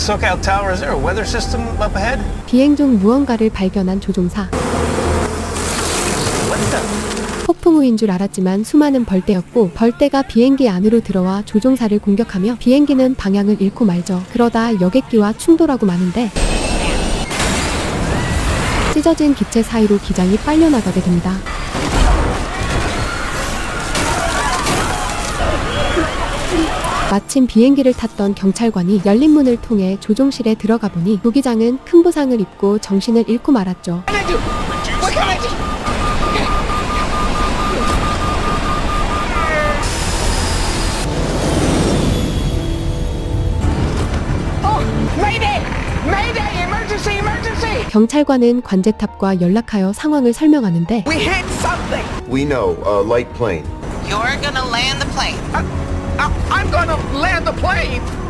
SoCal Tower, is there a weather system up ahead? 비행 중 무언가를 발견한 조종사. What's that? 폭풍우인 줄 알았지만 수많은 벌떼였고 벌떼가 비행기 안으로 들어와 조종사를 공격하며 비행기는 방향을 잃고 말죠. 그러다 여객기와 충돌하고 마는데 찢어진 기체 사이로 기장이 빨려나가게 됩니다. 마침 비행기를 탔던 경찰관이 열린 문을 통해 조종실에 들어가 보니 부기장은 큰 부상을 입고 정신을 잃고 말았죠. Oh! 경찰관은 관제탑과 연락하여 상황을 설명하는데 We hit something! We know, a light plane. You're gonna land the plane. I'm land the plane!